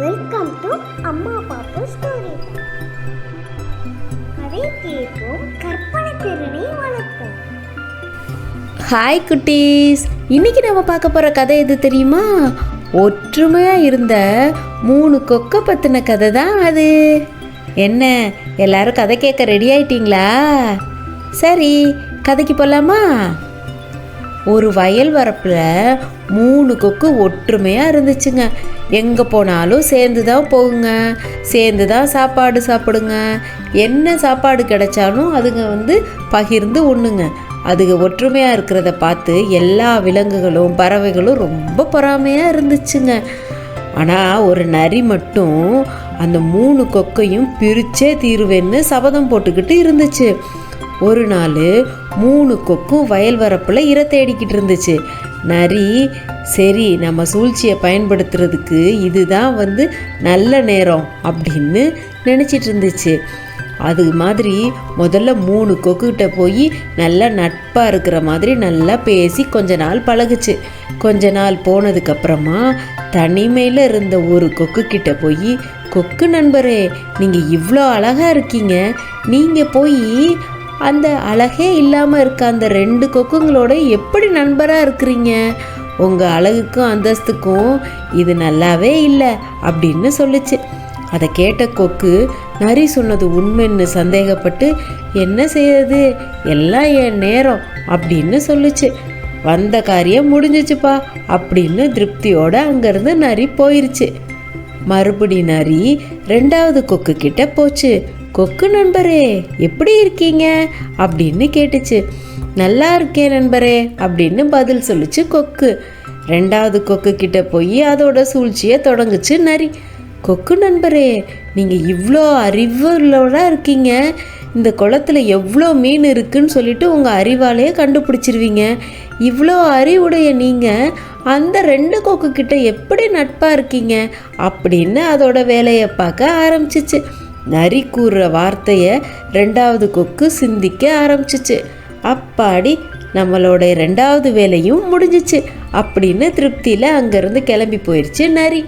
Welcome to அம்மா பாப்பு story கதை கேட்போம் கற்பனை திறனை வளர்ப்போம். ஹாய் குட்டீஸ். இன்னைக்கு நம்ம பார்க்க போகிற கதை எது தெரியுமா? ஒற்றுமையாக இருந்த மூணு கொக்கை பற்றின கதை தான் அது. என்ன எல்லாரும் கதை கேட்க ரெடி ஆயிட்டீங்களா? சரி கதைக்கு போகலாமா ஒரு வயல் வரப்பில் மூணு கொக்கு ஒற்றுமையாக இருந்துச்சுங்க. எங்கே போனாலும் சேர்ந்து தான் போகுங்க. சேர்ந்து தான் சாப்பாடு சாப்பிடுங்க. என்ன சாப்பாடு கிடைச்சாலும் அதுங்க வந்து பகிர்ந்து உண்ணுங்க. அதுங்க ஒற்றுமையாக இருக்கிறத பார்த்து எல்லா விலங்குகளும் பறவைகளும் ரொம்ப பொறாமையாக இருந்துச்சுங்க. ஆனால் ஒரு நரி மட்டும் அந்த மூணு கொக்கையும் பிரிச்சே தீருவேன்னு சபதம் போட்டுக்கிட்டு இருந்துச்சு. ஒரு நாள் மூணு கொக்கும் வயல் வரப்பில் இரை தேடிக்கிட்டு இருந்துச்சு. நரி சரி நம்ம சூழ்ச்சியை பயன்படுத்துறதுக்கு இதுதான் வந்து நல்ல நேரம் அப்படின்னு நினச்சிட்டு இருந்துச்சு. அது மாதிரி முதல்ல மூணு கொக்குகிட்ட போய் நல்லா நட்பாக இருக்கிற மாதிரி நல்லா பேசி கொஞ்ச நாள் பழகுச்சு. கொஞ்ச நாள் போனதுக்கப்புறமா தனிமையில் இருந்த ஒரு கொக்கு கிட்ட போய் கொக்கு நண்பரே நீங்கள் இவ்வளோ அழகாக இருக்கீங்க. நீங்கள் போய் அந்த அழகே இல்லாமல் இருக்க அந்த ரெண்டு கொக்குங்களோட எப்படி நண்பராக இருக்கிறீங்க? உங்கள் அழகுக்கும் அந்தஸ்துக்கும் இது நல்லாவே இல்லை அப்படின்னு சொல்லுச்சு. அதை கேட்ட கொக்கு நரி சொன்னது உண்மைன்னு சந்தேகப்பட்டு என்ன செய்யறது எல்லாம் என் நேரம் அப்படின்னு சொல்லுச்சு. வந்த காரியம் முடிஞ்சிச்சுப்பா அப்படின்னு திருப்தியோட அங்கேருந்து நரி போயிருச்சு. மறுபடி நரி ரெண்டாவது கொக்கு கிட்ட போச்சு. கொக்கு நண்பரே எப்படி இருக்கீங்க? அப்படின்னு கேட்டுச்சு. நல்லா இருக்கேன் நண்பரே அப்படின்னு பதில் சொல்லுச்சு கொக்கு. ரெண்டாவது கொக்கு கிட்ட போய் அதோட சூழ்ச்சியை தொடங்குச்சு நரி. கொக்கு நண்பரே நீங்கள் இவ்வளோ அறிவுள்ளோட இருக்கீங்க. இந்த குளத்துல எவ்வளோ மீன் இருக்குன்னு சொல்லிட்டு உங்கள் அறிவாலேயே கண்டுபிடிச்சிருவீங்க. இவ்வளோ அறிவுடைய நீங்கள் அந்த ரெண்டு கொக்கு கிட்ட எப்படி நட்பாக இருக்கீங்க? அப்படின்னு அதோட வேலையை பார்க்க ஆரம்பிச்சிச்சு. நரி கூறுற வார்த்தையை ரெண்டாவது கொக்கு சிந்திக்க ஆரம்பிச்சிச்சு. அப்பாடி நம்மளோட ரெண்டாவது வேலையும் முடிஞ்சிச்சு. அப்படின்னு திருப்தியில் அங்கேருந்து கிளம்பி போயிடுச்சு நரி.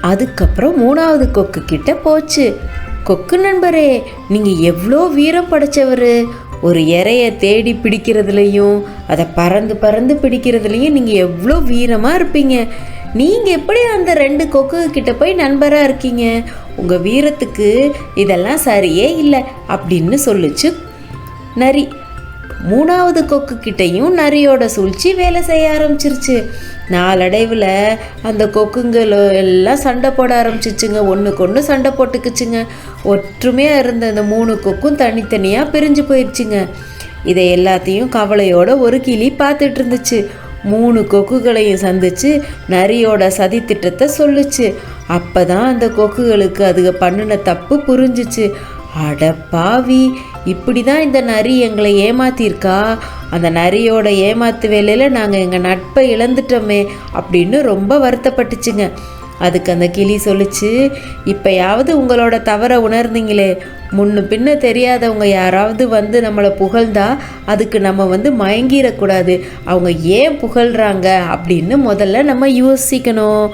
அதுக்கப்புறம் மூணாவது கொக்கு கிட்ட போச்சு. கொக்கு நண்பரே நீங்கள் எவ்வளோ வீரம் படைச்சவர். ஒரு இறைய தேடி பிடிக்கிறதுலையும் அதை பறந்து பறந்து பிடிக்கிறதுலையும் நீங்கள் எவ்வளோ வீரமாக இருப்பீங்க. நீங்கள் எப்படி அந்த ரெண்டு கொக்கு கிட்ட போய் நண்பராக இருக்கீங்க? உங்கள் வீரத்துக்கு இதெல்லாம் சரியே இல்லை அப்படின்னு சொல்லுச்சு நரி. மூணாவது கொக்கு கிட்டையும் நரியோட சூழ்ச்சி வேலை செய்ய ஆரம்பிச்சிருச்சு. நாளடைவில் அந்த கொக்குங்கள எல்லாம் சண்டை போட ஆரம்பிச்சிச்சுங்க. ஒன்றுக்கு ஒன்று சண்டை போட்டுக்குச்சுங்க. ஒற்றுமையாக இருந்த அந்த மூணு கொக்கும் தனித்தனியாக பிரிஞ்சு போயிடுச்சுங்க இதை எல்லாத்தையும் கவலையோட ஒரு கிளி பார்த்துட்டு இருந்துச்சு. மூணு கொக்குகளையும் சந்திச்சு நரியோட சதி திட்டத்தை சொல்லுச்சு. அப்பதான் அந்த கொக்குகளுக்கு அதுக பண்ணின தப்பு புரிஞ்சிச்சு. அட பாவி இப்படி தான் இந்த நரி எங்களை ஏமாத்திருக்கா அந்த நரியோட ஏமாத்து வேலையில் நாங்கள் எங்கள் நட்பை இழந்துட்டோமே அப்படின்னு ரொம்ப வருத்தப்பட்டுச்சுங்க. அதுக்கு அந்த கிளி சொல்லுச்சு இப்போயாவது உங்களோட தவறை உணர்ந்தீங்களே. முன்னு பின்ன தெரியாதவங்க யாராவது வந்து நம்மளை புகழ்ந்தா அதுக்கு நம்ம வந்து மயங்கிடக்கூடாது. அவங்க ஏன் புகழ்கிறாங்க அப்படின்னு முதல்ல நம்ம யோசிக்கணும்.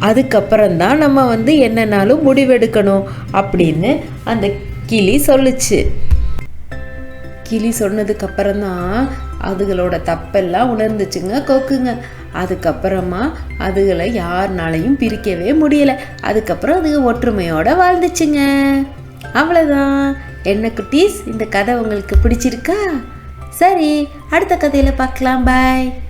அதுக்கப்புறம்தான் நம்ம வந்து என்னன்னாலும் முடிவெடுக்கணும் அப்படின்னு அந்த கிளி சொல்லுச்சு. கிளி சொன்னதுக்கப்புறம் தான் அதுகளோட தப்பெல்லாம் உணர்ந்துச்சுங்க கொக்குங்க. அதுக்கப்புறமா அதுகளை யாருனாலையும் பிரிக்கவே முடியல. அதுக்கப்புறம் அதுங்க ஒற்றுமையோட வாழ்ந்துச்சுங்க. அவ்வளோதான் என்ன குட்டீஸ் இந்த கதை உங்களுக்கு பிடிச்சிருக்கா? சரி அடுத்த கதையில் பார்க்கலாம். பாய்.